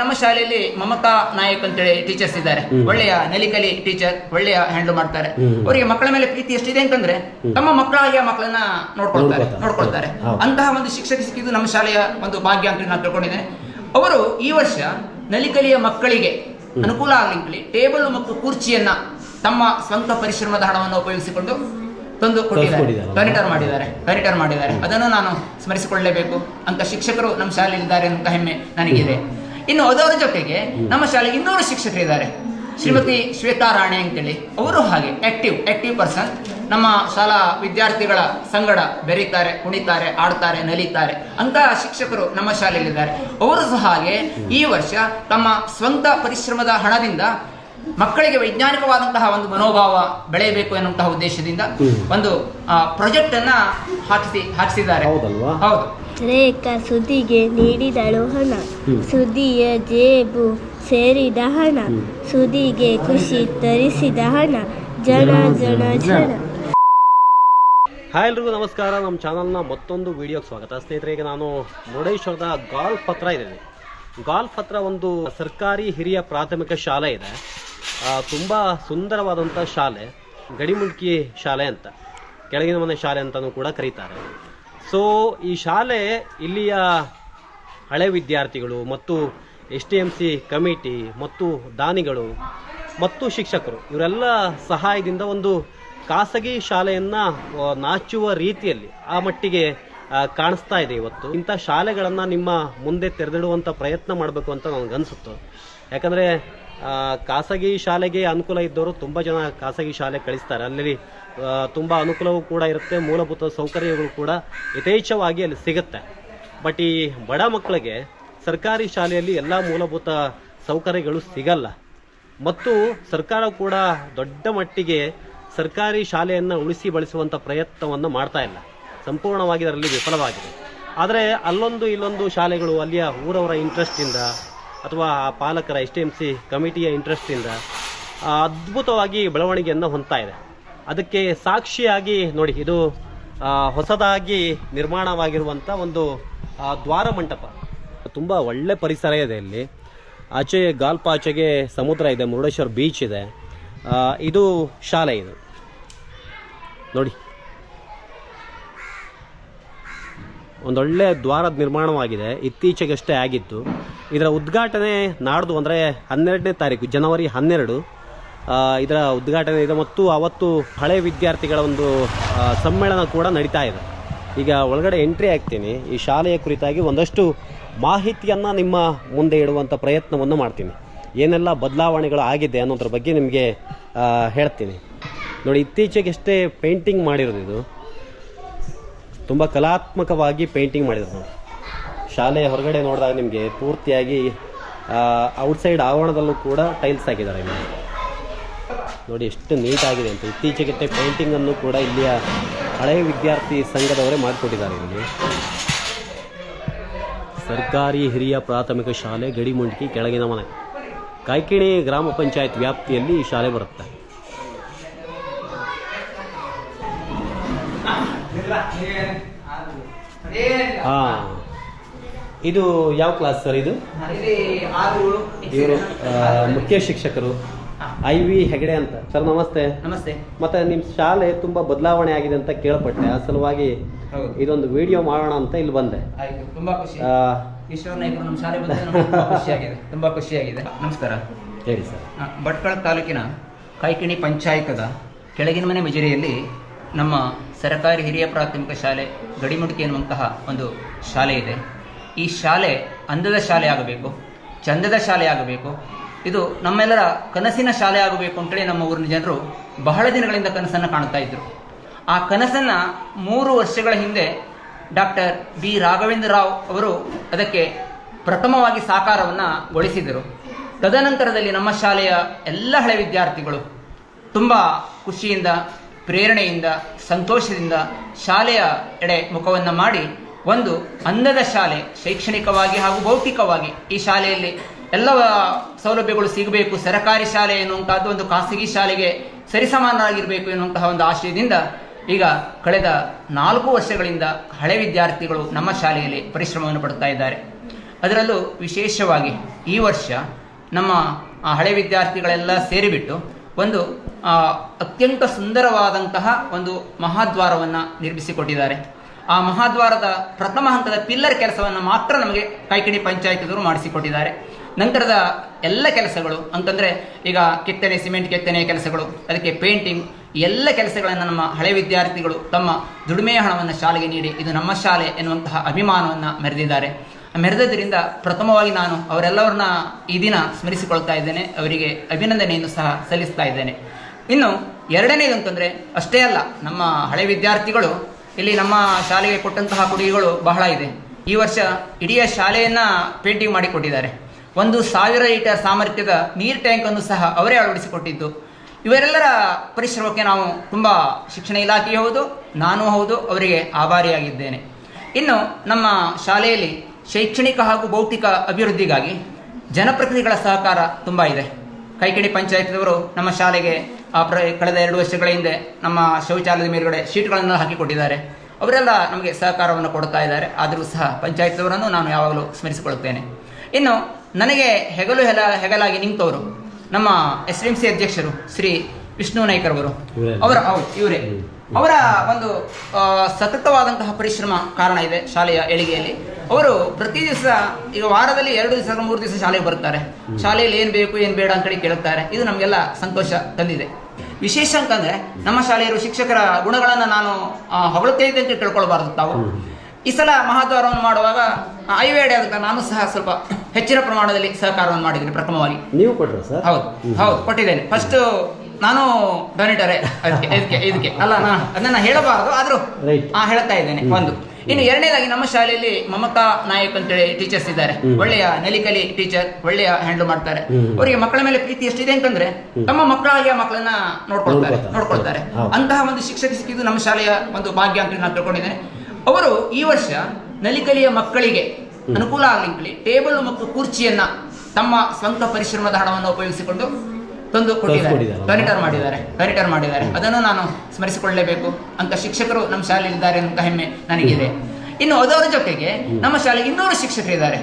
ನಮ್ಮ ಶಾಲೆಯಲ್ಲಿ ಮಮತಾ ನಾಯಕ್ ಅಂತೇಳಿ ಟೀಚರ್ಸ್ ಇದ್ದಾರೆ. ಒಳ್ಳೆಯ ನಲಿಕಲಿ ಟೀಚರ್ ಒಳ್ಳೆಯ ಹ್ಯಾಂಡಲ್ ಮಾಡ್ತಾರೆ. ಅವರಿಗೆ ಮಕ್ಕಳ ಮೇಲೆ ಪ್ರೀತಿ ಎಷ್ಟಿದೆ ಅಂತಂದ್ರೆ ತಮ್ಮ ಮಕ್ಕಳಾಗಿ ಆ ಮಕ್ಕಳನ್ನ ನೋಡ್ಕೊಳ್ತಾರೆ ನೋಡ್ಕೊಳ್ತಾರೆ. ಅಂತಹ ಒಂದು ಶಿಕ್ಷಕ ಸಿಕ್ಕಿದ್ದು ನಮ್ಮ ಶಾಲೆಯ ಒಂದು ಭಾಗ್ಯ ಅಂತ ನಾನು ತಿಳ್ಕೊಂಡಿದ್ದೇನೆ ಅವರು ಈ ವರ್ಷ ನಲಿಕಲಿಯ ಮಕ್ಕಳಿಗೆ ಅನುಕೂಲ ಆಗಲಿ ಟೇಬಲ್ ಮತ್ತು ಕುರ್ಚಿಯನ್ನ ತಮ್ಮ ಸ್ವಂತ ಪರಿಶ್ರಮದ ಹಣವನ್ನು ಉಪಯೋಗಿಸಿಕೊಂಡು ತಂದು ಕೊಟ್ಟಿದ್ದಾರೆ. ಕನಿಟರ್ ಮಾಡಿದ್ದಾರೆ. ಕನಿಟರ್ ಮಾಡಿದ್ದಾರೆ. ಅದನ್ನು ನಾನು ಸ್ಮರಿಸಿಕೊಳ್ಳಲೇಬೇಕು. ಅಂತ ಶಿಕ್ಷಕರು ನಮ್ಮ ಶಾಲೆಯಲ್ಲಿದ್ದಾರೆ ಅಂತ ಹೆಮ್ಮೆ ನನಗಿದೆ. ಇನ್ನು ಅದರ ಜೊತೆಗೆ ನಮ್ಮ ಶಾಲೆಗೆ ಇನ್ನೂರು ಶಿಕ್ಷಕರಿದ್ದಾರೆ ಶ್ರೀಮತಿ ಶ್ವೇತಾ ರಾಣೆ ಅಂತೇಳಿ. ಅವರು ಹಾಗೆ ಆಕ್ಟಿವ್ ಆಕ್ಟಿವ್ ಪರ್ಸನ್ ನಮ್ಮ ಶಾಲಾ ವಿದ್ಯಾರ್ಥಿಗಳ ಸಂಗಡ ಬೆರೀತಾರೆ ಕುಣಿತಾರೆ ಆಡ್ತಾರೆ ನಲಿತಾರೆ ಅಂತ ಶಿಕ್ಷಕರು ನಮ್ಮ ಶಾಲೆಯಲ್ಲಿದ್ದಾರೆ. ಅವರು ಸಹ ಹಾಗೆ ಈ ವರ್ಷ ತಮ್ಮ ಸ್ವಂತ ಪರಿಶ್ರಮದ ಹಣದಿಂದ ಮಕ್ಕಳಿಗೆ ವೈಜ್ಞಾನಿಕವಾದಂತಹ ಒಂದು ಮನೋಭಾವ ಬೆಳೆಯಬೇಕು ಎನ್ನುವಂತಹ ಉದ್ದೇಶದಿಂದ ಒಂದು ಪ್ರಾಜೆಕ್ಟ್ ಅನ್ನ ಹಾಕಿಸಿ ಹಾಕಿಸಿದ್ದಾರೆ? ಹೌದು. ರೇಖಾ ಸುದಿಗೆ ನೀಡಿದಳು ಹಣ. ಸುದಿಯ ಸುದ್ದಿಯ ಜೇಬು ಸೇರಿದ ಹಣ. ಸುದಿಗೆ ಖುಷಿ ತರಿಸಿದ ಹಣ. ಜನ ಜನ ಜನ ಹಾಯ್ ಎಲ್ರಿಗೂ ನಮಸ್ಕಾರ. ನಮ್ಮ ಚಾನಲ್ನ ಮತ್ತೊಂದು ವಿಡಿಯೋಗೆ ಸ್ವಾಗತ. ಸ್ನೇಹಿತರೆ ಈಗ ನಾನು ಮುರುಡೇಶ್ವರದ ಗಾಲ್ಫ್ ಹತ್ರ ಇದ್ದೀನಿ. ಗಾಲ್ಫ್ ಹತ್ರ ಒಂದು ಸರ್ಕಾರಿ ಹಿರಿಯ ಪ್ರಾಥಮಿಕ ಶಾಲೆ ಇದೆ. ಆ, ತುಂಬ ಸುಂದರವಾದಂಥ ಶಾಲೆ ಗಡಿಮುಡ್ಕಿ ಶಾಲೆ ಅಂತ. ಕೆಳಗಿನ ಮನೆ ಶಾಲೆ ಅಂತಲೂ ಕೂಡ ಕರೀತಾರೆ. ಸೊ ಈ ಶಾಲೆ ಇಲ್ಲಿಯ ಹಳೆ ವಿದ್ಯಾರ್ಥಿಗಳು ಮತ್ತು S T M C committee ಮತ್ತು ದಾನಿಗಳು ಮತ್ತು ಶಿಕ್ಷಕರು, ಇವರೆಲ್ಲ ಸಹಾಯದಿಂದ ಒಂದು ಖಾಸಗಿ ಶಾಲೆಯನ್ನು ನಾಚುವ ರೀತಿಯಲ್ಲಿ ಆ ಮಟ್ಟಿಗೆ ಕಾಣಿಸ್ತಾ ಇದೆ ಇವತ್ತು. ಇಂಥ ಶಾಲೆಗಳನ್ನು ನಿಮ್ಮ ಮುಂದೆ ತೆರೆದಿಡುವಂಥ ಪ್ರಯತ್ನ ಮಾಡಬೇಕು ಅಂತ ನನಗನ್ಸುತ್ತೆ. ಯಾಕಂದರೆ ಖಾಸಗಿ ಶಾಲೆಗೆ ಅನುಕೂಲ ಇದ್ದವರು ತುಂಬ ಜನ ಖಾಸಗಿ ಶಾಲೆ ಕಳಿಸ್ತಾರೆ. ಅಲ್ಲಿ ತುಂಬ ಅನುಕೂಲವೂ ಕೂಡ ಇರುತ್ತೆ, ಮೂಲಭೂತ ಸೌಕರ್ಯಗಳು ಕೂಡ ಯಥೇಚ್ಛವಾಗಿ ಅಲ್ಲಿ ಸಿಗುತ್ತೆ. ಬಟ್ ಈ ಬಡ ಮಕ್ಕಳಿಗೆ ಸರ್ಕಾರಿ ಶಾಲೆಯಲ್ಲಿ ಎಲ್ಲ ಮೂಲಭೂತ ಸೌಕರ್ಯಗಳು ಸಿಗಲ್ಲ. ಮತ್ತು ಸರ್ಕಾರ ಕೂಡ ದೊಡ್ಡ ಮಟ್ಟಿಗೆ ಸರ್ಕಾರಿ ಶಾಲೆಯನ್ನು ಉಳಿಸಿ ಬಳಸುವಂಥ ಪ್ರಯತ್ನವನ್ನು ಮಾಡ್ತಾ ಇಲ್ಲ. ಸಂಪೂರ್ಣವಾಗಿ ಅದರಲ್ಲಿ ವಿಫಲವಾಗಿದೆ. ಆದರೆ ಅಲ್ಲೊಂದು ಇಲ್ಲೊಂದು ಶಾಲೆಗಳು, ಅಲ್ಲಿಯ ಊರವರ ಇಂಟ್ರೆಸ್ಟಿಂದ ಅಥವಾ ಆ ಪಾಲಕರ ಎಸ್ ಟಿ ಎಂ ಸಿ ಕಮಿಟಿಯ ಇಂಟ್ರೆಸ್ಟಿಂದ ಅದ್ಭುತವಾಗಿ ಬೆಳವಣಿಗೆಯನ್ನು ಹೊಂದ್ತಾ ಇದೆ. ಅದಕ್ಕೆ ಸಾಕ್ಷಿಯಾಗಿ ನೋಡಿ, ಇದು ಹೊಸದಾಗಿ ನಿರ್ಮಾಣವಾಗಿರುವಂಥ ಒಂದು ದ್ವಾರ ಮಂಟಪ. ತುಂಬ ಒಳ್ಳೆ ಪರಿಸರ ಇದೆ ಇಲ್ಲಿ. ಆಚೆ ಗಾಲ್ಪ ಆಚೆಗೆ ಸಮುದ್ರ ಇದೆ, ಮುರುಡೇಶ್ವರ ಬೀಚ್ ಇದೆ. ಇದು ಶಾಲೆ ಇದು. ನೋಡಿ. ಒಂದೊಳ್ಳೆ ದ್ವಾರದ ನಿರ್ಮಾಣವಾಗಿದೆ. ಇತ್ತೀಚೆಗಷ್ಟೇ ಆಗಿತ್ತು. ಇದರ ಉದ್ಘಾಟನೆ ನಾಡ್ದು ಅಂದರೆ ಹನ್ನೆರಡನೇ ತಾರೀಕು, ಜನವರಿ ಹನ್ನೆರಡು. ಇದರ ಉದ್ಘಾಟನೆ ಇದೆ ಮತ್ತು ಅವತ್ತು ಹಳೆ ವಿದ್ಯಾರ್ಥಿಗಳ ಒಂದು ಸಮ್ಮೇಳನ ಕೂಡ ನಡೀತಾ ಇದೆ. ಈಗ ಒಳಗಡೆ ಎಂಟ್ರಿ ಆಗ್ತೀನಿ ಈ ಶಾಲೆಯ ಕುರಿತಾಗಿ ಒಂದಷ್ಟು ಮಾಹಿತಿಯನ್ನು ನಿಮ್ಮ ಮುಂದೆ ಇಡುವಂಥ ಪ್ರಯತ್ನವನ್ನು ಮಾಡ್ತೀನಿ. ಏನೆಲ್ಲ ಬದಲಾವಣೆಗಳು ಆಗಿದೆ ಅನ್ನೋದ್ರ ಬಗ್ಗೆ ನಿಮಗೆ ಹೇಳ್ತೀನಿ. ನೋಡಿ, ಇತ್ತೀಚೆಗೆಷ್ಟೇ ಪೇಂಟಿಂಗ್ ಮಾಡಿರೋದು ಇದು. ತುಂಬ ಕಲಾತ್ಮಕವಾಗಿ ಪೇಂಟಿಂಗ್ ಮಾಡಿರೋದು. ನೋಡಿ ಶಾಲೆಯ ಹೊರಗಡೆ ನೋಡಿದಾಗ ನಿಮಗೆ ಪೂರ್ತಿಯಾಗಿ ಔಟ್ಸೈಡ್ ಆವರಣದಲ್ಲೂ ಕೂಡ ಟೈಲ್ಸ್ ಹಾಕಿದ್ದಾರೆ ಇಲ್ಲಿ ನೋಡಿ ಎಷ್ಟು ನೀಟಾಗಿದೆ ಅಂತ. ಇತ್ತೀಚೆಗೆ ಪೇಂಟಿಂಗನ್ನು ಕೂಡ ಇಲ್ಲಿಯ ಹಳೆಯ ವಿದ್ಯಾರ್ಥಿ ಸಂಘದವರೇ ಮಾಡಿಕೊಟ್ಟಿದ್ದಾರೆ ಇಲ್ಲಿ ಸರ್ಕಾರಿ ಹಿರಿಯ ಪ್ರಾಥಮಿಕ ಶಾಲೆ ಗಡಿಮುಂಡ್ಕಿ ಕೆಳಗಿನ ಮನೆ. ಕಾಯ್ಕಿಣಿ ಗ್ರಾಮ ಪಂಚಾಯತ್ ವ್ಯಾಪ್ತಿಯಲ್ಲಿ ಈ ಶಾಲೆ ಬರುತ್ತೆ? ಹಾ. ಇದು ಯಾವ ಕ್ಲಾಸ್ ಸರ್ ಇದು? ಇವರು ಮುಖ್ಯ ಶಿಕ್ಷಕರು. ಐ ವಿ ಹೆಗಡೆ ಅಂತ. ಸರ್ ನಮಸ್ತೆ. ನಮಸ್ತೆ. ಮತ್ತೆ ನಿಮ್ಮ ಶಾಲೆ ತುಂಬಾ ಬದಲಾವಣೆ ಆಗಿದೆ ಅಂತ ಕೇಳ್ಪಟ್ಟೆ. ಆ ಸಲುವಾಗಿ ಇದೊಂದು ವಿಡಿಯೋ ಮಾಡೋಣ ಅಂತ ಇಲ್ಲಿ ಬಂದೆ. ತುಂಬಾ ಖುಷಿ. ನಮ್ಮ ಶಾಲೆ ಖುಷಿಯಾಗಿದೆ. ತುಂಬಾ ಖುಷಿಯಾಗಿದೆ. ನಮಸ್ಕಾರ. ಹೇಳಿ ಸರ್ ಭಟ್ಕಳ ತಾಲೂಕಿನ ಕೈಕಿಣಿ ಪಂಚಾಯತದ ಕೆಳಗಿನ ಮನೆ ಮಜರಿಯಲ್ಲಿ ನಮ್ಮ ಸರ್ಕಾರಿ ಹಿರಿಯ ಪ್ರಾಥಮಿಕ ಶಾಲೆ ಗಡಿಮುಡಿಕೆ ಎನ್ನುವಂತಹ ಒಂದು ಶಾಲೆ ಇದೆ. ಈ ಶಾಲೆ ಅಂದದ ಶಾಲೆ ಆಗಬೇಕು, ಚಂದದ ಶಾಲೆ ಆಗಬೇಕು. ಇದು ನಮ್ಮೆಲ್ಲರ ಕನಸಿನ ಶಾಲೆ ಆಗಬೇಕು ಅಂತೇಳಿ ನಮ್ಮ ಊರಿನ ಜನರು ಬಹಳ ದಿನಗಳಿಂದ ಕನಸನ್ನು ಕಾಣ್ತಾ ಇದ್ರು. ಆ ಕನಸನ್ನ ಮೂರು ವರ್ಷಗಳ ಹಿಂದೆ ಡಾಕ್ಟರ್ ಬಿ ರಾಘವೇಂದ್ರ ರಾವ್ ಅವರು ಅದಕ್ಕೆ ಪ್ರಥಮವಾಗಿ ಸಾಕಾರವನ್ನು ಗೊಳಿಸಿದರು. ತದನಂತರದಲ್ಲಿ ನಮ್ಮ ಶಾಲೆಯ ಎಲ್ಲ ಹಳೆ ವಿದ್ಯಾರ್ಥಿಗಳು ತುಂಬ ಖುಷಿಯಿಂದ, ಪ್ರೇರಣೆಯಿಂದ, ಸಂತೋಷದಿಂದ ಶಾಲೆಯ ಎಡೆ ಮುಖವನ್ನು ಮಾಡಿ ಒಂದು ಅನ್ನದ ಶಾಲೆ, ಶೈಕ್ಷಣಿಕವಾಗಿ ಹಾಗೂ ಭೌತಿಕವಾಗಿ. ಈ ಶಾಲೆಯಲ್ಲಿ ಎಲ್ಲ ಸೌಲಭ್ಯಗಳು ಸಿಗಬೇಕು. ಸರಕಾರಿ ಶಾಲೆ ಎನ್ನುವಂತಹದ್ದು ಒಂದು ಖಾಸಗಿ ಶಾಲೆಗೆ ಸರಿಸಮಾನರಾಗಿರಬೇಕು ಎನ್ನುವಂತಹ ಒಂದು ಆಶಯದಿಂದ ಈಗ ಕಳೆದ ನಾಲ್ಕು ವರ್ಷಗಳಿಂದ ಹಳೆ ವಿದ್ಯಾರ್ಥಿಗಳು ನಮ್ಮ ಶಾಲೆಯಲ್ಲಿ ಪರಿಶ್ರಮವನ್ನು ಪಡ್ತಾ ಇದ್ದಾರೆ. ಅದರಲ್ಲೂ ವಿಶೇಷವಾಗಿ ಈ ವರ್ಷ ನಮ್ಮ ಹಳೆ ವಿದ್ಯಾರ್ಥಿಗಳೆಲ್ಲ ಸೇರಿಬಿಟ್ಟು ಒಂದು ಅತ್ಯಂತ ಸುಂದರವಾದಂತಹ ಒಂದು ಮಹಾದ್ವಾರವನ್ನು ನಿರ್ಮಿಸಿಕೊಟ್ಟಿದ್ದಾರೆ. ಆ ಮಹಾದ್ವಾರದ ಪ್ರಥಮ ಹಂತದ ಪಿಲ್ಲರ್ ಕೆಲಸವನ್ನು ಮಾತ್ರ ನಮಗೆ ಕೈಕಿಣಿ ಪಂಚಾಯತ್ದವರು ಮಾಡಿಸಿಕೊಟ್ಟಿದ್ದಾರೆ. ನಂತರದ ಎಲ್ಲ ಕೆಲಸಗಳು ಅಂತಂದ್ರೆ ಈಗ ಕೆತ್ತನೆ, ಸಿಮೆಂಟ್ ಕೆತ್ತನೆ ಕೆಲಸಗಳು, ಅದಕ್ಕೆ ಪೇಂಟಿಂಗ್, ಎಲ್ಲ ಕೆಲಸಗಳನ್ನು ನಮ್ಮ ಹಳೆ ವಿದ್ಯಾರ್ಥಿಗಳು ತಮ್ಮ ದುಡಿಮೆಯ ಹಣವನ್ನು ಶಾಲೆಗೆ ನೀಡಿ ಇದು ನಮ್ಮ ಶಾಲೆ ಎನ್ನುವಂತಹ ಅಭಿಮಾನವನ್ನು ಮೆರೆದಿದ್ದಾರೆ. ಮೆರೆದದ್ರಿಂದ ಪ್ರಥಮವಾಗಿ ನಾನು ಅವರೆಲ್ಲವರನ್ನ ಈ ದಿನ ಸ್ಮರಿಸಿಕೊಳ್ತಾ ಇದ್ದೇನೆ, ಅವರಿಗೆ ಅಭಿನಂದನೆಯನ್ನು ಸಹ ಸಲ್ಲಿಸ್ತಾ ಇದ್ದೇನೆ. ಇನ್ನು ಎರಡನೇದು ಅಂತಂದ್ರೆ ಅಷ್ಟೇ ಅಲ್ಲ, ನಮ್ಮ ಹಳೆ ವಿದ್ಯಾರ್ಥಿಗಳು ಇಲ್ಲಿ ನಮ್ಮ ಶಾಲೆಗೆ ಕೊಟ್ಟಂತಹ ಕೊಡುಗೆಗಳು ಬಹಳ ಇದೆ. ಈ ವರ್ಷ ಇಡೀ ಶಾಲೆಯನ್ನ ಪೇಂಟಿಂಗ್ ಮಾಡಿಕೊಟ್ಟಿದ್ದಾರೆ. ಒಂದು ಸಾವಿರ ಲೀಟರ್ ಸಾಮರ್ಥ್ಯದ ನೀರ್ ಟ್ಯಾಂಕ್ ಅನ್ನು ಸಹ ಅವರೇ ಅಳವಡಿಸಿಕೊಟ್ಟಿದ್ದು. ಇವರೆಲ್ಲರ ಪರಿಶ್ರಮಕ್ಕೆ ನಾವು ತುಂಬಾ ಶಿಕ್ಷಣ ಇಲಾಖೆ ಹೌದು, ನಾನು ಹೌದು, ಅವರಿಗೆ ಆಭಾರಿಯಾಗಿದ್ದೇನೆ. ಇನ್ನು ನಮ್ಮ ಶಾಲೆಯಲ್ಲಿ ಶೈಕ್ಷಣಿಕ ಹಾಗೂ ಭೌತಿಕ ಅಭಿವೃದ್ಧಿಗಾಗಿ ಜನಪ್ರತಿನಿಧಿಗಳ ಸಹಕಾರ ತುಂಬಾ ಇದೆ. ಕೈಕಿಡಿ ಪಂಚಾಯತ್ದವರು ನಮ್ಮ ಶಾಲೆಗೆ ಆ ಪ್ರ ಕಳೆದ ಎರಡು ವರ್ಷಗಳ ಹಿಂದೆ ನಮ್ಮ ಶೌಚಾಲಯದ ಮೇಲುಗಡೆ ಶೀಟ್ಗಳನ್ನು ಹಾಕಿಕೊಟ್ಟಿದ್ದಾರೆ. ಅವರೆಲ್ಲ ನಮಗೆ ಸಹಕಾರವನ್ನು ಕೊಡ್ತಾ ಇದ್ದಾರೆ. ಆದರೂ ಸಹ ಪಂಚಾಯತ್ವರನ್ನು ನಾನು ಯಾವಾಗಲೂ ಸ್ಮರಿಸಿಕೊಳ್ಳುತ್ತೇನೆ. ಇನ್ನು ನನಗೆ ಹೆಗಲು ಹೆಲ ಹೆಗಲಾಗಿ ನಿಂತವರು ನಮ್ಮ ಎಸ್ ಡಿ ಸಿ ಅಧ್ಯಕ್ಷರು ಶ್ರೀ ವಿಷ್ಣು ನಾಯ್ಕರ್ ಅವರು ಇವರೇ? ಅವರ ಹೌದು ಇವರೇ. ಅವರ ಒಂದು ಸತತವಾದಂತಹ ಪರಿಶ್ರಮ ಕಾರಣ ಇದೆ ಶಾಲೆಯ ಏಳಿಗೆಯಲ್ಲಿ. ಅವರು ಪ್ರತಿ ದಿವಸ ಈಗ ವಾರದಲ್ಲಿ ಎರಡು ದಿವಸ ಮೂರು ದಿವಸ ಶಾಲೆಗೆ ಬರ್ತಾರೆ ಶಾಲೆಯಲ್ಲಿ ಏನ್ ಬೇಕು ಏನ್ ಬೇಡ ಅಂತೇಳಿ ಕೇಳುತ್ತಾರೆ. ಇದು ನಮಗೆಲ್ಲ ಸಂತೋಷ ತಂದಿದೆ. ವಿಶೇಷ ಅಂತಂದ್ರೆ ನಮ್ಮ ಶಾಲೆಯಲ್ಲಿ ಶಿಕ್ಷಕರ ಗುಣಗಳನ್ನ ನಾನು ಹೊಗಳುತ್ತೇ ಅಂತ ತಿಳ್ಕೊಳ್ಬಾರ್ದು ತಾವು. ಈ ಸಲ ಮಹಾದ್ವಾರವನ್ನು ಮಾಡುವಾಗ ಐವೇಡೆ ಅದಕ್ಕೆ ನಾನು ಸಹ ಸ್ವಲ್ಪ ಹೆಚ್ಚಿನ ಪ್ರಮಾಣದಲ್ಲಿ ಸಹಕಾರವನ್ನು ಮಾಡಿದ್ದೀನಿ ಪ್ರಥಮವಾಗಿ. ನೀವು ಕೊಟ್ಟರು ಸರ್? ಹೌದು ಹೌದು ಕೊಟ್ಟಿದ್ದೇನೆ. ಫಸ್ಟ್ ನಾನು ಡೊನೇಟರೇ ಇದಕ್ಕೆ ಇದಕ್ಕೆ. ಅಲ್ಲ ನಾ ಅದನ್ನ ಹೇಳಬಾರದು ಆದ್ರೂ ಹಾ ಆ ಹೇಳ್ತಾ ಇದ್ದೇನೆ. ಒಂದು. ಇನ್ನು ಎರಡನೇದಾಗಿ ನಮ್ಮ ಶಾಲೆಯಲ್ಲಿ ಮಮತಾ ನಾಯಕ್ ಅಂತೇಳಿ ಟೀಚರ್ಸ್ ಇದ್ದಾರೆ. ಒಳ್ಳೆಯ ನಲಿಕಲಿ ಟೀಚರ್ ಒಳ್ಳೆಯ ಹ್ಯಾಂಡಲ್ ಮಾಡ್ತಾರೆ. ಅವರಿಗೆ ಮಕ್ಕಳ ಮೇಲೆ ಪ್ರೀತಿ ಎಷ್ಟಿದೆ ಅಂತಂದ್ರೆ ತಮ್ಮ ಮಕ್ಕಳಾಗಿ ಆ ಮಕ್ಕಳನ್ನ ನೋಡ್ಕೊಳ್ತಾರೆ. ನೋಡ್ಕೊಳ್ತಾರೆ. ನೋಡ್ಕೊಳ್ತಾರೆ. ಅಂತಹ ಒಂದು ಶಿಕ್ಷಕ ಸಿಕ್ಕಿದ್ದು ನಮ್ಮ ಶಾಲೆಯ ಒಂದು ಭಾಗ್ಯ ಅಂತ ನಾನು ತಿಳ್ಕೊಂಡಿದ್ದೇನೆ. ಅವರು ಈ ವರ್ಷ ನಲಿಕಲಿಯ ಮಕ್ಕಳಿಗೆ ಅನುಕೂಲ ಆಗಲಿ ಟೇಬಲ್ ಮತ್ತು ಕುರ್ಚಿಯನ್ನ ತಮ್ಮ ಸ್ವಂತ ಪರಿಶ್ರಮದ ಹಣವನ್ನು ಉಪಯೋಗಿಸಿಕೊಂಡು ತಂದು ಕೊಟ್ಟಿದ್ದಾರೆ. ತರಿಸ್ಕೊಟ್ಟಿದ್ದಾರೆ. ಮಾಡಿದ್ದಾರೆ. ಡೊನೇಟರ್ ಮಾಡಿದ್ದಾರೆ. ಅದನ್ನು ನಾನು ಸ್ಮರಿಸಿಕೊಳ್ಳಲೇಬೇಕು ಅಂತ ಶಿಕ್ಷಕರು ನಮ್ಮ ಶಾಲೆಯಲ್ಲಿ ಇದ್ದಾರೆ ಅಂತ ಹೆಮ್ಮೆ ನನಗಿದೆ. ಇನ್ನು ಅದರ ಜೊತೆಗೆ ನಮ್ಮ ಶಾಲೆಗೆ ಇನ್ನೂರು ಶಿಕ್ಷಕರಿದ್ದಾರೆ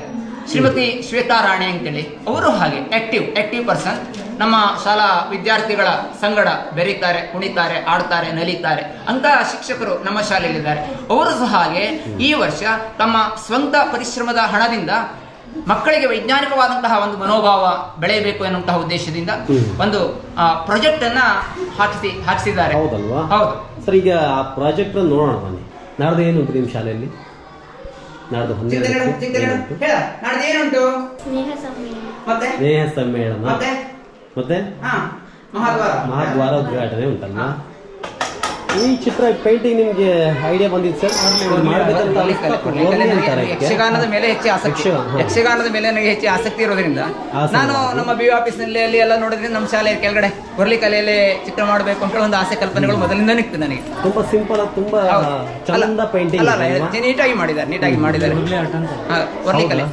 ಶ್ರೀಮತಿ ಶ್ವೇತಾ ರಾಣಿ ಅಂತೇಳಿ. ಅವರು ಹಾಗೆ ಆಕ್ಟಿವ್ ಆಕ್ಟಿವ್ ಪರ್ಸನ್ ನಮ್ಮ ಶಾಲಾ ವಿದ್ಯಾರ್ಥಿಗಳ ಸಂಗಡ ಬೆರೀತಾರೆ ಕುಣಿತಾರೆ ಆಡ್ತಾರೆ ನಲಿತಾರೆ. ಅಂತಹ ಶಿಕ್ಷಕರು ನಮ್ಮ ಶಾಲೆಯಲ್ಲಿದ್ದಾರೆ. ಅವರು ಸಹ ಹಾಗೆ ಈ ವರ್ಷ ತಮ್ಮ ಸ್ವಂತ ಪರಿಶ್ರಮದ ಹಣದಿಂದ ಮಕ್ಕಳಿಗೆ ವೈಜ್ಞಾನಿಕವಾದಂತಹ ಒಂದು ಮನೋಭಾವ ಬೆಳೆಯಬೇಕು ಎನ್ನುವಂತಹ ಉದ್ದೇಶದಿಂದ. ಒಂದು ಪ್ರಾಜೆಕ್ಟ್ ಅನ್ನ ಹಾಕಿಸಿ ಹಾಕಿಸಿದ್ದಾರೆ. ಹೌದಲ್ವಾ? ಹೌದು. ಸರ್ ಈಗ ಆ ಪ್ರಾಜೆಕ್ಟ್ ನೋಡೋಣ ಬನ್ನಿ. ನಾಡ್ದು ಏನು ಉಂಟು ನಿಮ್ಮ ಶಾಲೆಯಲ್ಲಿ? ನಾಡ್ದು ಹನ್ನೆರಡು ಸ್ನೇಹ ಸಮ್ಮೇಳನ. ಮತ್ತೆ? ಸ್ನೇಹ ಸಮ್ಮೇಳನ. ಮತ್ತೆ? ಮತ್ತೆ? ಹಾ ಮಹಾದ್ವಾರ. ಮಹಾದ್ವಾರ ಉದ್ಘಾಟನೆ ಉಂಟಲ್ಲ ಈ ಚಿತ್ರ ಪೇಂಟಿಂಗ್ ನಿಮ್ಗೆ ಐಡಿಯಾ ಬಂದಿತ್ತು ಸರ್? ಯಕ್ಷಗಾನದ ಮೇಲೆ ಹೆಚ್ಚು ಆಸಕ್ತಿ. ಯಕ್ಷಗಾನ, ಯಕ್ಷಗಾನದ ಮೇಲೆ ನನಗೆ ಹೆಚ್ಚು ಆಸಕ್ತಿ ಇರೋದ್ರಿಂದ ನಾನು ನಮ್ಮ ಬಿ ಆಫೀಸ್ನಲ್ಲಿ ಅಲ್ಲಿ ಎಲ್ಲ ನೋಡಿದ್ರೆ ನಮ್ಮ ಶಾಲೆ ಕೆಳಗಡೆ ಹೊರಲಿ ಕಲೆಯಲ್ಲಿ ಚಿತ್ರ ಮಾಡಬೇಕು ಅಂತ ಒಂದು ಆಸೆ ಕಲ್ಪನೆಗಳು ಮೊದಲಿಂದ ನಿಕ್ತು ನನಗೆ. ತುಂಬಾ ಸಿಂಪಲ್ ತುಂಬಾ. ಚಂದ ಪೇಂಟಿಂಗ್ ಅಲ್ಲ ನೀಟಾಗಿ ಮಾಡಿದ್ದಾರೆ ನೀಟಾಗಿ ಮಾಡಿದ್ದಾರೆ. ಹಾ, ಕಲೆ ಕಲೆ.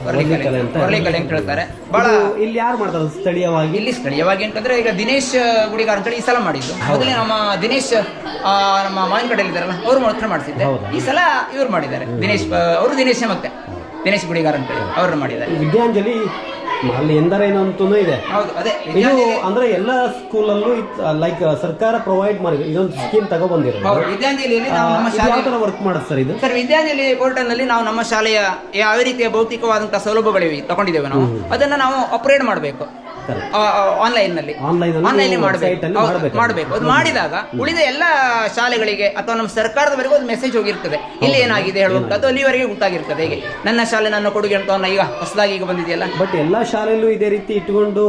ಅಂತ. ವರ್ಲಿ ಕಲೆ ಅಂತ ಹೇಳ್ತಾರೆ. ಬಹಳ ಇಲ್ಲಿ ಯಾರು ಮಾಡ್ತಾರೆ ಸ್ಥಳೀಯವಾಗಿ? ಇಲ್ಲಿ ಸ್ಥಳೀಯವಾಗಿ ಅಂತಂದ್ರೆ ಈಗ ದಿನೇಶ್ ಗುಡಿಗಾರ್ ಅಂತೇಳಿ ಈ ಸಲ ಮಾಡಿದ್ದು. ಮೊದಲೇ ನಮ್ಮ ದಿನೇಶ್ ಆ, ನಮ್ಮ ಮಾವಿನ ಕಡೆ ಇದ್ದಾರಲ್ಲ ಅವ್ರು ಮಾತ್ರ ಮಾಡಿಸಿದ್ದೆ? ಈ ಸಲ ಇವ್ರು ಮಾಡಿದ್ದಾರೆ. ದಿನೇಶ್ ಅವರು ದಿನೇಶ್ ಮತ್ತೆ. ದಿನೇಶ್ ಗುಡಿಗಾರ್ ಅಂತೇಳಿ ಅವರು ಮಾಡಿದ್ದಾರೆ. ವಿದ್ಯಾಂಜಲಿ ಅಲ್ಲಿ ಎಂದರೇನು ಅಂತೂ ಇದೆ. ಹೌದು ಅದೇ ಇದು ಅಂದ್ರೆ ಎಲ್ಲ ಸ್ಕೂಲಲ್ಲೂ ಲೈಕ್ ಸರ್ಕಾರ ಪ್ರೊವೈಡ್ ಮಾಡಿದೆ ಇದೊಂದು ಸ್ಕೀಮ್ ತಗೊಬಂದಿರೋದು. ಹೌದು ವಿದ್ಯಾಂಜಲಿಯಲ್ಲಿ ನಾವು ನಮ್ಮ ಶಾಲೆ ವರ್ಕ್ ಮಾಡುತ್ತೆ ಸರ್ ಇದು? ಸರ್ ವಿದ್ಯಾಂಜಲಿ ಪೋರ್ಟಲ್ನಲ್ಲಿ ನಾವು ನಮ್ಮ ಶಾಲೆಯ ಯಾವ ರೀತಿಯ ಭೌತಿಕವಾದಂತಹ ಸೌಲಭ್ಯಗಳಿವೆ ತಗೊಂಡಿದ್ದೇವೆ ನಾವು. ಅದನ್ನ ನಾವು ಅಪ್ಗ್ರೇಡ್ ಮಾಡಬೇಕು. Correct. ಆನ್ಲೈನ್ ಮಾಡಬೇಕು. ಮಾಡ್ಬೇಕು. ಅದು ಮಾಡಿದಾಗ ಉಳಿದ ಎಲ್ಲ ಶಾಲೆಗಳಿಗೆ ಅಥವಾ ನಮ್ಮ ಸರ್ಕಾರದವರೆಗೂ ಒಂದು ಮೆಸೇಜ್ ಹೋಗಿರ್ತದೆ. ಇಲ್ಲಿ ಏನಾಗಿದೆ ಹೇಳುವಂಥದ್ದು ಅಲ್ಲಿವರೆಗೆ ಗೊತ್ತಾಗಿರ್ತದೆ. ಹೇಗೆ? ನನ್ನ ಶಾಲೆ ನನ್ನ ಕೊಡುಗೆ ಅಂತ ಈಗ ಹೊಸದಾಗಿ ಈಗ ಬಂದಿದೆಯಲ್ಲ? ಬಟ್ ಎಲ್ಲಾ ಶಾಲೆಯಲ್ಲೂ ಇದೇ ರೀತಿ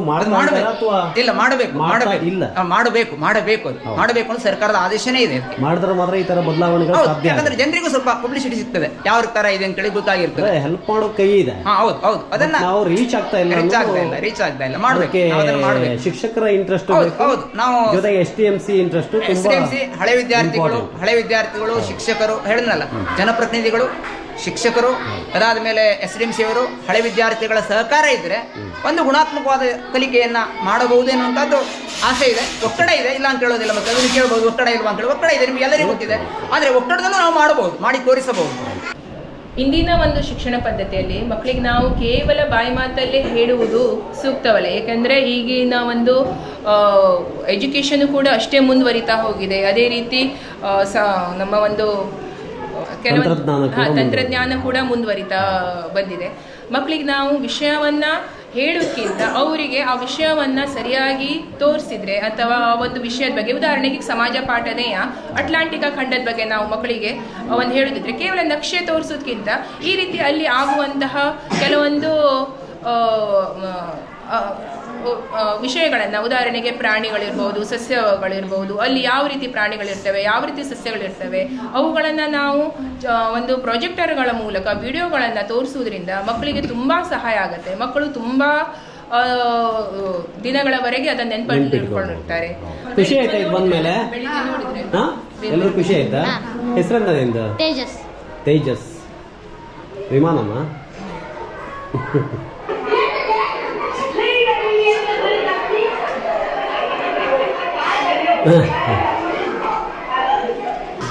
ಮಾಡ್ತಾರೆ ಮಾಡಬೇಕು. ಇಲ್ಲ ಮಾಡಬೇಕು ಮಾಡಬೇಕು. ಇಲ್ಲ. ಮಾಡಬೇಕು ಮಾಡಬೇಕು ಅದು. ಮಾಡಬೇಕು ಅಂತ ಸರ್ಕಾರದ ಆದೇಶನೇ ಇದೆ. ಮಾಡಿದ್ರೆ ಮಾತ್ರ ಈ ತರ ಸಾಧ್ಯ ಯಾಕಂದ್ರೆ ಜನರಿಗೂ ಸ್ವಲ್ಪ ಪಬ್ಲಿಸಿಟಿ ಸಿಗ್ತದೆ. ಯಾವ ತರ ಇದೆ ಅಂತೇಳಿ ಗೊತ್ತಾಗಿರ್ತದೆ. ಹೆಲ್ಪ್ ಮಾಡೋ ಕೈ ಇದೆ. ಹೌದು ಹೌದು. ಅದನ್ನ ನಾವು ರೀಚ್ ಆಗ್ತಾ ಇಲ್ಲ ರೀಚ್ ಆಗ್ತಾ ಇಲ್ಲ ರೀಚ್ ಆಗ್ತಾ ಇಲ್ಲ. ಮಾಡ್ಬೇಕು. ಅದಕ್ಕೆ ಶಿಕ್ಷಕರ ಇಂಟ್ರೆಸ್ಟ್ ಹೌದು ನಾವು ಜೊತೆಗೆ S T M C interest S ತುಂಬಾ ಸಿ ಹಳೆ ವಿದ್ಯಾರ್ಥಿಗಳು ಹಳೆ ವಿದ್ಯಾರ್ಥಿಗಳು ಶಿಕ್ಷಕರು ಹೇಳಿದ್ನಲ್ಲ ಜನಪ್ರತಿನಿಧಿಗಳು ಶಿಕ್ಷಕರು ಅದಾದ ಮೇಲೆ ಎಸ್ ಡಿ ಎಂ ಸಿ ಅವರು ಹಳೆ ವಿದ್ಯಾರ್ಥಿಗಳ ಸಹಕಾರ ಇದ್ರೆ ಒಂದು ಗುಣಾತ್ಮಕವಾದ ಕಲಿಕೆಯನ್ನ ಮಾಡಬಹುದು ಎನ್ನುವಂಥದ್ದು ಆಸೆ ಇದೆ. ಒತ್ತಡ ಇದೆ ಇಲ್ಲ ಅಂತ ಹೇಳೋದಿಲ್ಲ ಮತ್ತೆ ಅದನ್ನು ಕೇಳಬಹುದು ಒತ್ತಡ ಇಲ್ವಾ ಅಂತ ಹೇಳಿ ಒತ್ತಡ ಇದೆ ನಿಮ್ಗೆ ಎಲ್ಲರಿಗೂ ಗೊತ್ತಿದೆ ಆದ್ರೆ ಒತ್ತಡದಲ್ಲೂ ನಾವು ಮಾಡಬಹುದು ಮಾಡಿ ತೋರಿಸಬಹುದು. ಇಂದಿನ ಒಂದು ಶಿಕ್ಷಣ ಪದ್ಧತಿಯಲ್ಲಿ ಮಕ್ಕಳಿಗೆ ನಾವು ಕೇವಲ ಬಾಯಿ ಮಾತಲ್ಲೇ ಹೇಳುವುದು ಸೂಕ್ತವಲ್ಲ. ಏಕೆಂದರೆ ಈಗಿನ ಒಂದು ಎಜುಕೇಶನ್ ಕೂಡ ಅಷ್ಟೇ ಮುಂದುವರಿತಾ ಹೋಗಿದೆ. ಅದೇ ರೀತಿ ಸ ನಮ್ಮ ಒಂದು ಕೆಲವೊಂದು ತಂತ್ರಜ್ಞಾನ ಕೂಡ ಮುಂದುವರಿತಾ ಬಂದಿದೆ. ಮಕ್ಕಳಿಗೆ ನಾವು ವಿಷಯವನ್ನ ಹೇಳೋಕ್ಕಿಂತ ಅವರಿಗೆ ಆ ವಿಷಯವನ್ನು ಸರಿಯಾಗಿ ತೋರಿಸಿದ್ರೆ ಅಥವಾ ಒಂದು ವಿಷಯದ ಬಗ್ಗೆ, ಉದಾಹರಣೆಗೆ ಸಮಾಜ ಪಾಠನೆಯ ಅಟ್ಲಾಂಟಿಕಾ ಖಂಡದ ಬಗ್ಗೆ ನಾವು ಮಕ್ಕಳಿಗೆ ಒಂದು ಹೇಳೋದಿದ್ರೆ, ಕೇವಲ ನಕ್ಷೆ ತೋರಿಸೋದ್ಕಿಂತ ಈ ರೀತಿ ಅಲ್ಲಿ ಆಗುವಂತಹ ಕೆಲವೊಂದು ವಿಷಯಗಳನ್ನು ಉದಾಹರಣೆಗೆ ಪ್ರಾಣಿಗಳಿರ್ಬೋದು ಸಸ್ಯಗಳಿರ್ಬೋದು ಅಲ್ಲಿ ಯಾವ ರೀತಿ ಪ್ರಾಣಿಗಳಿರ್ತವೆ ಯಾವ ರೀತಿ ಸಸ್ಯಗಳಿರ್ತವೆ ಅವುಗಳನ್ನು ನಾವು ಒಂದು ಪ್ರೊಜೆಕ್ಟರ್ಗಳ ಮೂಲಕ ವಿಡಿಯೋಗಳನ್ನು ತೋರಿಸುವುದರಿಂದ ಮಕ್ಕಳಿಗೆ ತುಂಬ ಸಹಾಯ ಆಗುತ್ತೆ. ಮಕ್ಕಳು ತುಂಬ ದಿನಗಳವರೆಗೆ ಅದನ್ನ ನೆನಪಿಟ್ಕೊಂಡಿರ್ತಾರೆ ಖುಷಿ ಆಯ್ತಾ ಇದು ಬಂದ್ಮೇಲೆ? ಎಲ್ಲರೂ ಖುಷಿ ಆಯ್ತಾ? ಹೆಸರಂತ ನಿಂದು? ತೇಜಸ್. ತೇಜಸ್. ವಿಮಾನನ?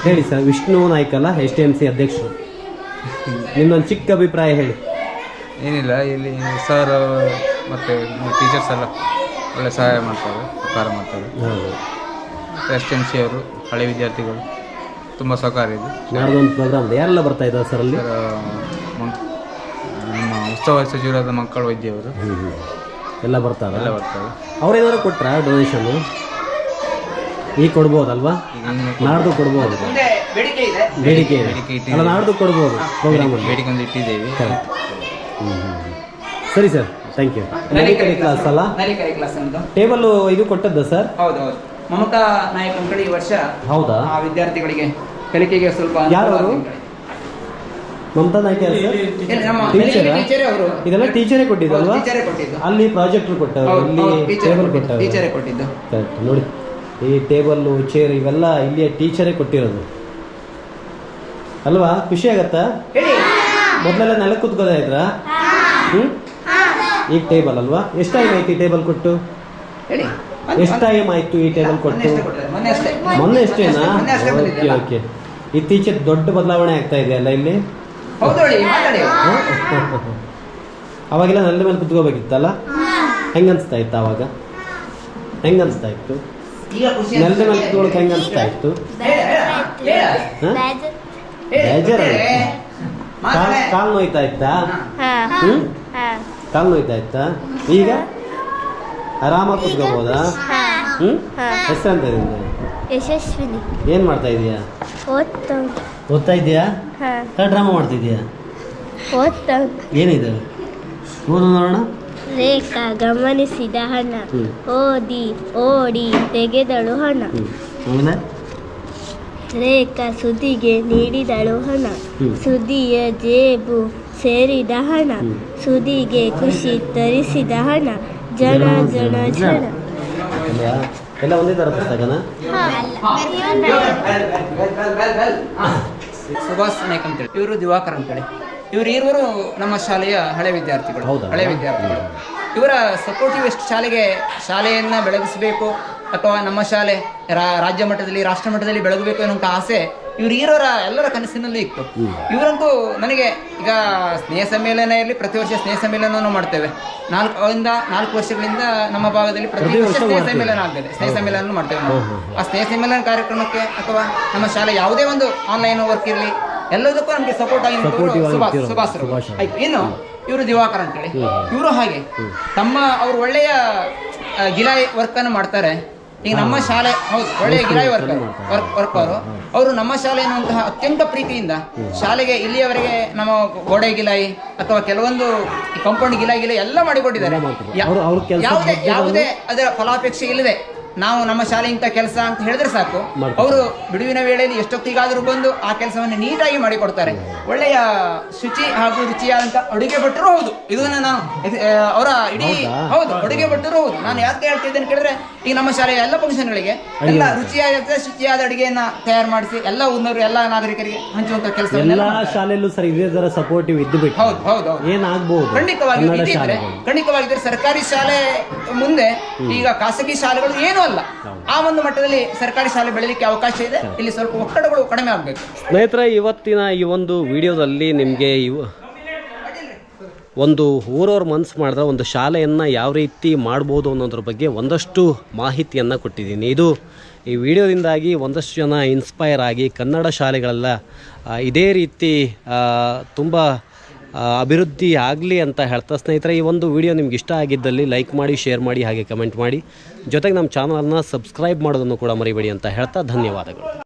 ಹೇಳಿ ಸರ್ ವಿಷ್ಣು ನಾಯ್ಕ ಅಲ್ಲ ಎಸ್ ಡಿ ಎಂ ಸಿ ಅಧ್ಯಕ್ಷರು. ನಿಮ್ದೊಂದು ಚಿಕ್ಕ ಅಭಿಪ್ರಾಯ ಹೇಳಿ. ಏನಿಲ್ಲ ಇಲ್ಲಿ ಸರ್ ಮತ್ತು ಟೀಚರ್ಸ್ ಎಲ್ಲ ಒಳ್ಳೆ ಸಹಾಯ ಮಾಡ್ತಾರೆ ಉಪಕಾರ ಮಾಡ್ತಾರೆ. ಎಸ್ ಡಿ ಎಂ ಸಿ ಅವರು ಹಳೆ ವಿದ್ಯಾರ್ಥಿಗಳು ತುಂಬ ಸಹಕಾರ ಇದೆ. ನಾಡ್ದೊಂದು ಪ್ರೋಗ್ರಾಮ್ ಇದೆ ಯಾರೆಲ್ಲ ಬರ್ತಾ ಇದ್ದಾರೆ ಸರ್ ಅಲ್ಲಿ? ನಮ್ಮ ಉತ್ಸವ ಸಚಿವರಾದ ಮಕ್ಕಳ ವೈದ್ಯವರು ಎಲ್ಲ ಬರ್ತಾರೆ? ಎಲ್ಲ ಬರ್ತಾರೆ. ಅವ್ರೇನಾದ್ರು ಕೊಟ್ರ ಡೊನೇಷನ್ ಈಗ ಕೊಡ್ಬೋದಲ್ವಾ? ನಾಡ್ದು ಕೊಡ್ಬೋದು. ಬೇಡಿಕೆ ಇದೆ. ಬೇಡಿಕೆ ಇದೆ. ಬೇಡಿಕೆ ಇಟ್ಟಿದ್ದೀವಿ. ಅಲ್ಲ ನಾಡ್ದು ಕೊಡ್ಬೋದು ಪ್ರೋಗ್ರಾಮ್ ಬೇಡಿಕೆ ಒಂದು ಇಟ್ಟಿದ್ದೇವೆ. ಕರೆಕ್ಟ್ ಸರಿ ಸರ್ ಥ್ಯಾಂಕ್ ಯು ನರಿಕರಿ ಕ್ಲಾಸ್ ಅಲ್ಲ? ನಲಿಕರಿ ಕ್ಲಾಸ್ ಅಂತ ಟೇಬಲ್ ಇದು ಕೊಟ್ಟದ್ದ ಸರ್? ಹೌದು ಹೌದು. ಮಮತಾ ನಾಯಕ್ ಅಂಕಳಿ ಈ ವರ್ಷ ಹೌದಾ? ಆ ವಿದ್ಯಾರ್ಥಿಗಳಿಗೆ ಕಲಿಕೆಗೆ ಸ್ವಲ್ಪ ಯಾರು? ಮಮತಾ ನಾಯ್ಕ ಟೀಚರೇ ಅವರು. ಇದೆಲ್ಲ ಟೀಚರೇ ಕೊಟ್ಟಿದ್ದಲ್ವಾ? ಟೀಚರೇ ಕೊಟ್ಟಿದ್ದು. ಅಲ್ಲಿ ಪ್ರಾಜೆಕ್ಟ್ ಕೊಟ್ಟವ್ರು ಅಲ್ಲಿ ಇಲ್ಲಿ ಟೇಬಲ್ ಕೊಟ್ಟಿದ್ದು. ಟೀಚರೇ ಕೊಟ್ಟಿದ್ದು. ಕರೆಕ್ಟ್ ನೋಡಿ. ಈ ಟೇಬಲ್ಲು ಚೇರ್ ಇವೆಲ್ಲ ಇಲ್ಲಿಯ ಟೀಚರೇ ಕೊಟ್ಟಿರೋದು. ಅಲ್ವಾ? ಖುಷಿ ಆಗತ್ತಾ? ಮೊದಲೆಲ್ಲ ನೆಲ ಇದ್ರಾ? ಹ್ಮ್? ಈಗ ಟೇಬಲ್ ಅಲ್ವಾ? ಎಷ್ಟು ಟೈಮ್ ಆಯ್ತು ಈ ಟೇಬಲ್ ಕೊಟ್ಟು? ಎಷ್ಟು ಟೈಮ್ ಆಯ್ತು ಈ ಟೇಬಲ್ ಕೊಟ್ಟು? ಮೊನ್ನೆ ಎಷ್ಟೇನಾ ಓಕೆ. ಓಕೆ. ಇತ್ತೀಚೆಗೆ ದೊಡ್ಡ ಬದಲಾವಣೆ ಆಗ್ತಾ ಇದೆ ಅಲ್ಲ ಇಲ್ಲಿ? ಅವಾಗೆಲ್ಲ ನೆಲದ ಮೇಲೆ ಕುತ್ಕೋಬೇಕಿತ್ತಲ್ಲ ಹೆಂಗನ್ಸ್ತಾ ಇತ್ತು ಅವಾಗ? ಹೆಂಗನ್ಸ್ತಾ ಇತ್ತು? ನೆಲದ ಮೇಲೆ ಅನ್ಸುತ್ತೆ. ಹೆಂಗೆ ಅನ್ಸ್ತಾ ಇತ್ತು. ಹೇಳಿ. ಕಾಲ್ ನೋಯ್ತಾ ಇತ್ತಾ? ಹಾ. ಹ್ಮ್? ಹಾ. ಕಾಲ್ ನೋಯ್ತಾ ಇತ್ತಾ? ಈಗ? ಆರಾಮಾಗಿ ಕುತ್ಕೋಬೋದಾ? ಹಾ. ಹ್ಮ್? ಹಾ. ಹೆಸರಂತ ಯಶಸ್ವಿನಿ. ಏನ್ ಮಾಡ್ತಾ ಇದೀಯಾ ಓದ್ತಾ ಇದೀಯಾ ಹಾ. ಡ್ರಾಮಾ ಮಾಡ್ತಿದ್ಯಾ ಓದ್ತಾ ಏನಿದು? ಓದು ನೋಡೋಣ? ರೇಖಾ ಗಮನಿಸಿದ ಹಣ. ಓದಿ ಓಡಿ ತೆಗೆದಳು ಹಣ. ರೇಖಾ ಸುದಿಗೆ ನೀಡಿದಳು ಹಣ. ಸುದಿಯ ಜೇಬು ಸೇರಿದ ಹಣ. ಸುದಿಗೆ ಖುಷಿ ತರಿಸಿದ ಹಣ. ಜನ ಜನ ಜನ ಎಲ್ಲ ಒಂದೇ ತರ ಪುಸ್ತಕನ? ಸುಭಾಷ್ ನಾಯ್ಕ ಅಂತೇಳಿ ಇವರು ದಿವಾಕರ್ ಅಂತೇಳಿ ಇವರು ಇರುವರು ನಮ್ಮ ಶಾಲೆಯ ಹಳೆ ವಿದ್ಯಾರ್ಥಿಗಳು? ಹಳೆ ವಿದ್ಯಾರ್ಥಿಗಳು. ಇವರ ಸಪೋರ್ಟಿವ್ ಎಷ್ಟು ಶಾಲೆಗೆ ಶಾಲೆಯನ್ನು ಬೆಳಗಿಸಬೇಕು ಅಥವಾ ನಮ್ಮ ಶಾಲೆ ರಾಜ್ಯ ಮಟ್ಟದಲ್ಲಿ ರಾಷ್ಟ್ರ ಮಟ್ಟದಲ್ಲಿ ಬೆಳಗಬೇಕು ಅನ್ನೋಂಥ ಆಸೆ ಇವರು ಇರೋರ ಎಲ್ಲರ ಕನಸಿನಲ್ಲಿ ಇತ್ತು. ಇವರಂತೂ ನನಗೆ ಈಗ ಸ್ನೇಹ ಸಮ್ಮೇಳನ ಇರಲಿ ಪ್ರತಿ ವರ್ಷ ಸ್ನೇಹ ಸಮ್ಮೇಳನವನ್ನು ಮಾಡ್ತೇವೆ. ನಾಲ್ಕು ಇಂದ ನಾಲ್ಕು ವರ್ಷಗಳಿಂದ ನಮ್ಮ ಭಾಗದಲ್ಲಿ ಪ್ರತಿ ವರ್ಷ ಸ್ನೇಹ. ಸಮ್ಮೇಳನ ಆಗ್ತದೆ. ಸ್ನೇಹ ಸಮ್ಮೇಳನ ಮಾಡ್ತೇವೆ ನಾವು. ಆ ಸ್ನೇಹ ಸಮ್ಮೇಳನ ಕಾರ್ಯಕ್ರಮಕ್ಕೆ ಅಥವಾ ನಮ್ಮ ಶಾಲೆ ಯಾವುದೇ ಒಂದು ಆನ್ಲೈನ್ ವರ್ಕ್ ಇರಲಿ ಎಲ್ಲದಕ್ಕೂ ನಮಗೆ ಸಪೋರ್ಟ್ ಆಗಿ ನಿಂತವರು ಸುಭಾಷ್ ನಿಂತಿರೋರು. ಸುಭಾಷ್ ರವರು. ಆಯ್ತು ಇನ್ನು ಇವರು ದಿವಾಕರ್ ಅಂತೇಳಿ. ಇವರು ಹಾಗೆ. ತಮ್ಮ ಅವರು ಒಳ್ಳೆಯ ಗಿಲಾಯಿ ವರ್ಕ್ ಅನ್ನು ಮಾಡ್ತಾರೆ. ಈಗ ನಮ್ಮ ಶಾಲೆ ಹೌದು ಒಳ್ಳೆಯ ಗಿಲಾಯಿ ವರ್ಕ್ ವರ್ಕ್ ವರ್ಕ್ ಅವರು. ಅವರು ನಮ್ಮ ಶಾಲೆ ಅನ್ನುವಂತಹ ಅತ್ಯಂತ ಪ್ರೀತಿಯಿಂದ ಶಾಲೆಗೆ ಇಲ್ಲಿಯವರೆಗೆ ನಮ್ಮ ಗೋಡೆ ಗಿಲಾಯಿ ಅಥವಾ ಕೆಲವೊಂದು ಕಂಪೌಂಡ್ ಗಿಲಾಯಿ ಗಿಲಾಯಿ ಎಲ್ಲ ಮಾಡಿಕೊಟ್ಟಿದ್ದಾರೆ. ಯಾವುದೇ ಯಾವುದೇ ಅದರ ಫಲಾಪೇಕ್ಷೆ ಇಲ್ಲದೆ ನಾವು ನಮ್ಮ ಶಾಲೆ ಇಂಥ ಕೆಲಸ ಅಂತ ಹೇಳಿದ್ರೆ ಸಾಕು. ಅವರು ಬಿಡುವಿನ ವೇಳೆಯಲ್ಲಿ ಎಷ್ಟೊತ್ತಿಗಾದರೂ ಬಂದು ಆ ಕೆಲಸವನ್ನು ನೀಟಾಗಿ ಮಾಡಿಕೊಡ್ತಾರೆ. ಒಳ್ಳೆಯ ಶುಚಿ ಹಾಗೂ ರುಚಿಯಾದಂತ ಅಡುಗೆ ಭಟ್ಟರು ಹೌದು. ಇದನ್ನ ನಾನು ಅವರ ಇಡೀ ಹೌದು? ಅಡುಗೆ ಭಟ್ಟರು ಹೌದು. ನಾನು ಯಾಕೆ ಹೇಳ್ತಿದ್ದೇನೆ ಕೇಳಿದ್ರೆ ಈಗ ನಮ್ಮ ಶಾಲೆಯ ಎಲ್ಲ ಫಂಕ್ಷನ್ಗಳಿಗೆ ಎಲ್ಲ ರುಚಿಯಾದ ಶುಚಿಯಾದ ಅಡುಗೆಯನ್ನ ತಯಾರು ಮಾಡಿಸಿ ಎಲ್ಲ ಉನ್ನರು ಎಲ್ಲ ನಾಗರಿಕರಿಗೆ ಹಂಚುವಂತ ಕೆಲಸ ಎಲ್ಲ ಶಾಲೆಯಲ್ಲೂ ಸರ್ ಇದೇ ತರ ಸಪೋರ್ಟಿವ್ ಇದ್ದು ಬಿಟ್ಟು ಹೌದು ಹೌದು ಏನಾಗಬಹುದು ಖಂಡಿತವಾಗಿ ಖಂಡಿತವಾಗಿದ್ರೆ ಸರ್ಕಾರಿ ಶಾಲೆ ಮುಂದೆ ಈಗ ಖಾಸಗಿ ಶಾಲೆಗಳು ಏನೂ ಅಲ್ಲ. ಆ ಒಂದು ಮಟ್ಟದಲ್ಲಿ ಸರ್ಕಾರಿ ಶಾಲೆ ಬೆಳಲಿಕ್ಕೆ ಅವಕಾಶ ಇದೆ. ಇಲ್ಲಿ ಸ್ವಲ್ಪ ಒತ್ತಡಗಳು ಕಡಿಮೆ ಆಗಬೇಕು. ಸ್ನೇಹಿತರೆ ಇವತ್ತಿನ ಈ ಒಂದು ವಿಡಿಯೋದಲ್ಲಿ ನಿಮಗೆ ಇವ ಒಂದು ಊರವ್ರು ಮನಸ್ಸು ಮಾಡಿದ್ರೆ ಒಂದು ಶಾಲೆಯನ್ನು ಯಾವ ರೀತಿ ಮಾಡ್ಬೋದು ಅನ್ನೋದ್ರ ಬಗ್ಗೆ ಒಂದಷ್ಟು ಮಾಹಿತಿಯನ್ನು ಕೊಟ್ಟಿದ್ದೀನಿ. ಇದು ಈ ವಿಡಿಯೋದಿಂದಾಗಿ ಒಂದಷ್ಟು ಜನ ಇನ್ಸ್ಪೈರ್ ಆಗಿ ಕನ್ನಡ ಶಾಲೆಗಳೆಲ್ಲ ಇದೇ ರೀತಿ ತುಂಬ ಅಭಿವೃದ್ಧಿ ಆಗಲಿ ಅಂತ ಹೇಳ್ತಾ ಸ್ನೇಹಿತರೆ, ಈ ಒಂದು ವಿಡಿಯೋ ನಿಮ್ಗೆ ಇಷ್ಟ ಆಗಿದ್ದಲ್ಲಿ ಲೈಕ್ ಮಾಡಿ, ಶೇರ್ ಮಾಡಿ, ಹಾಗೆ ಕಮೆಂಟ್ ಮಾಡಿ. ಜೊತೆಗೆ ನಮ್ಮ ಚಾನಲನ್ನು ಸಬ್ಸ್ಕ್ರೈಬ್ ಮಾಡೋದನ್ನು ಕೂಡ ಮರಿಬೇಡಿ ಅಂತ ಹೇಳ್ತಾ ಧನ್ಯವಾದಗಳು.